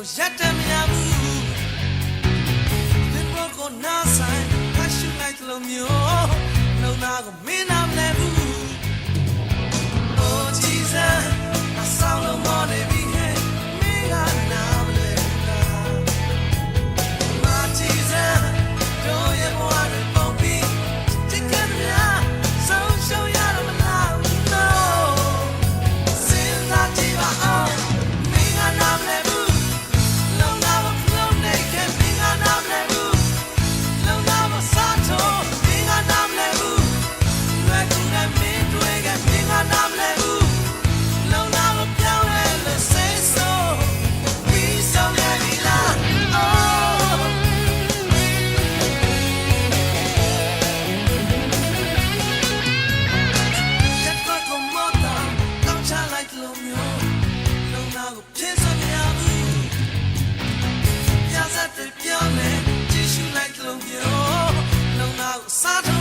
ကိုရက်တမရဘူးသင်ဘောကိုနားဆိုင်ဖက်ရှင်လိုက်လို့မျိုးလုံသားကိုမင်းနာမလဲဘူး Santa